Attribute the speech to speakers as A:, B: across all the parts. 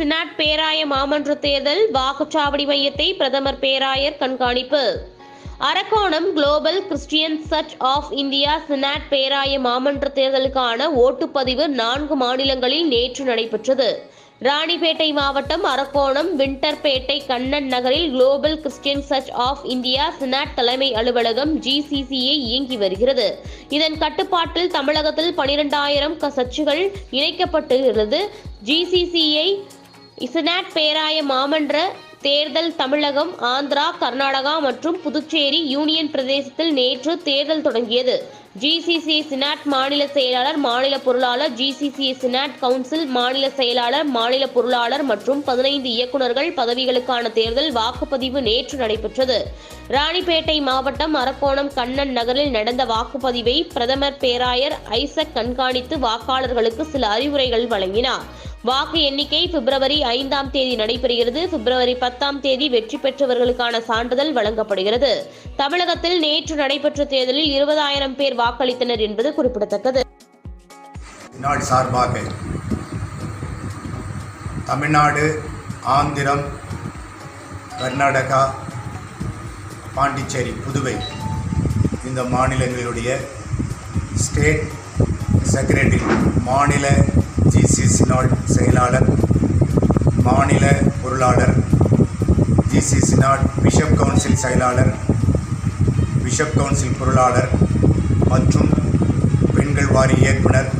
A: Senate பேராய மாமன்ற தேர்தல் வாக்குச்சாவடி மையத்தை பிரதமர் பேராயர் கண்காணிப்பு. Arakkonam global Christian church of India synod பேராய மாமன்ற தேர்தலுக்கான ஓட்டுப்பதிவு நான்கு மாநிலங்களில் நேற்று நடைபெற்றது. ராணிப்பேட்டை மாவட்டம் அரக்கோணம் விண்டர்பேட்டை கண்ணன் நகரில் global Christian church of India synod தலைமை அலுவலகம் ஜிசிசிஐ இயங்கி வருகிறது. இதன் கட்டுப்பாட்டில் தமிழகத்தில் பனிரெண்டாயிரம் சர்ச்சுகள் இணைக்கப்பட்டுள்ளது ஜிசிசிஐ இசனாட் பேராய மாமன்ற தேர்தல் தமிழகம் ஆந்திரா கர்நாடகா மற்றும் புதுச்சேரி யூனியன் பிரதேசத்தில் நேற்று தேர்தல் தொடங்கியது. ஜிசிசி சினாட் மாநில செயலாளர் மாநில பொருளாளர் ஜிசிசி சினாட் கவுன்சில் மாநில செயலாளர் மாநில பொருளாளர் மற்றும் பதினைந்து இயக்குநர்கள் பதவிகளுக்கான தேர்தல் வாக்குப்பதிவு நேற்று நடைபெற்றது. ராணிப்பேட்டை மாவட்டம் அரக்கோணம் கண்ணன் நகரில் நடந்த வாக்குப்பதிவை பிரதமர் பேராயர் ஐசக் கண்காணித்து வாக்காளர்களுக்கு சில அறிவுரைகள் வழங்கினார். வாக்கு எண்ணிக்கை பிப்ரவரி ஐந்தாம் தேதி நடைபெறுகிறது. பிப்ரவரி பத்தாம் தேதி வெற்றி பெற்றவர்களுக்கான சான்றிதழ் வழங்கப்படுகிறது. தமிழகத்தில் நேற்று நடைபெற்ற தேர்தலில் இருபதாயிரம் பேர் வாக்களித்தனர் என்பது குறிப்பிடத்தக்கது.
B: சார்பாக தமிழ்நாடு ஆந்திரம் கர்நாடகா பாண்டிச்சேரி புதுவை இந்த மாநிலங்களுடைய ஸ்டேட் செக்ரட்டரி மாநில ஜிசிசினால் செயலாளர் மாநில பொருளாளர் ஜிசிசி நாட் பிஷப் கவுன்சில் செயலாளர் பிஷப் கவுன்சில் பொருளாளர் மற்றும் பெண்கள் வாரி இயக்குனர்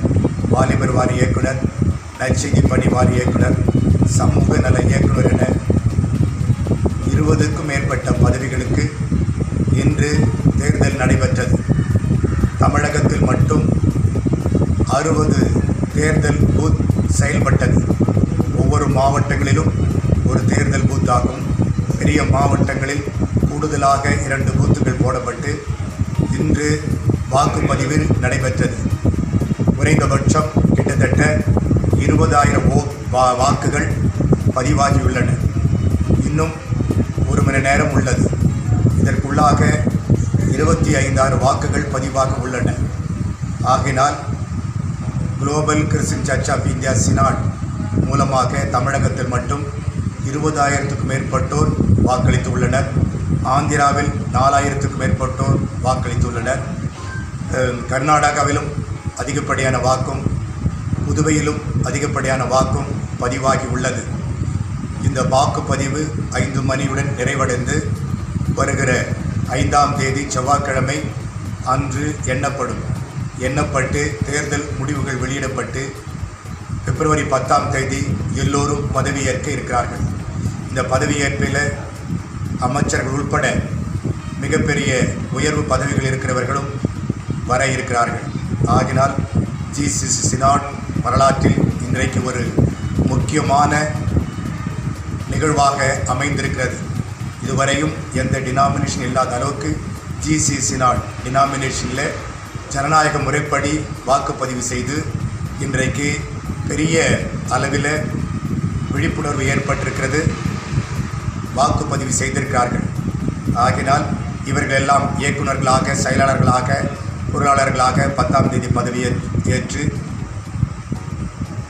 B: வாலிபர் வாரி இயக்குனர் நற்செய்தி பணி வாரி இயக்குனர் சமூக நல இயக்குனர் என இருபதுக்கும் மேற்பட்ட பதவிகளுக்கு இன்று தேர்தல் நடைபெற்றது. தமிழகத்தில் மட்டும் அறுபது தேர்தல் பூத் செயல்பட்டது. ஒவ்வொரு மாவட்டங்களிலும் ஒரு தேர்தல் பூத்தாகும் பெரிய மாவட்டங்களில் கூடுதலாக இரண்டு பூத்துகள் போடப்பட்டு இன்று வாக்குப்பதிவு நடைபெற்றது. குறைந்தபட்சம் கிட்டத்தட்ட இருபதாயிரம் ஓ வா வாக்குகள் பதிவாகியுள்ளன. இன்னும் ஒரு மணி நேரம் உள்ளது. இதற்குள்ளாக இருபத்தி ஐந்தாயிரம் வாக்குகள் பதிவாக உள்ளன. ஆகினால் global Christian church of India synod மூலமாக தமிழகத்தில் மட்டும் இருபதாயிரத்துக்கும் மேற்பட்டோர் வாக்களித்துள்ளனர். ஆந்திராவில் நாலாயிரத்துக்கும் மேற்பட்டோர் வாக்களித்துள்ளனர். கர்நாடகாவிலும் அதிகப்படியான வாக்கும் புதுவையிலும் அதிகப்படியான வாக்கும் பதிவாகி உள்ளது. இந்த வாக்குப்பதிவு ஐந்து மணியுடன் நிறைவடைந்து வருகிற ஐந்தாம் தேதி செவ்வாய்க்கிழமை அன்று எண்ணப்படும். எண்ணப்பட்டு தேர்தல் முடிவுகள் வெளியிடப்பட்டு பிப்ரவரி பத்தாம் தேதி எல்லோரும் பதவியேற்க இருக்கிறார்கள். இந்த பதவியேற்பில் அமைச்சர்கள் உட்பட மிகப்பெரிய உயர்வு பதவிகள் இருக்கிறவர்களும் வர இருக்கிறார்கள். ஆகினால் ஜி சி சினாட் வரலாற்றில் இன்றைக்கு ஒரு முக்கியமான நிகழ்வாக அமைந்திருக்கிறது. இதுவரையும் எந்த டினாமினேஷன் இல்லாத அளவுக்கு ஜிசிசி நாட் டினாமினேஷனில் ஜனநாயக முறைப்படி வாக்குப்பதிவு செய்து இன்றைக்கு பெரிய அளவில் விழிப்புணர்வு ஏற்பட்டிருக்கிறது. வாக்குப்பதிவு செய்திருக்கிறார்கள். ஆகினால் இவர்கள் எல்லாம் இயக்குநர்களாக செயலாளர்களாக பொருளாளர்களாக பத்தாம் தேதி பதவியை ஏற்று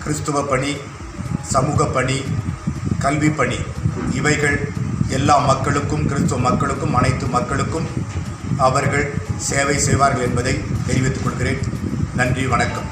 B: கிறிஸ்துவ பணி சமூக பணி கல்வி பணி இவைகள் எல்லா மக்களுக்கும் கிறிஸ்துவ மக்களுக்கும் அனைத்து மக்களுக்கும் அவர்கள் சேவை செய்வார்கள் என்பதை தெரிவித்துக் கொள்கிறேன். நன்றி வணக்கம்.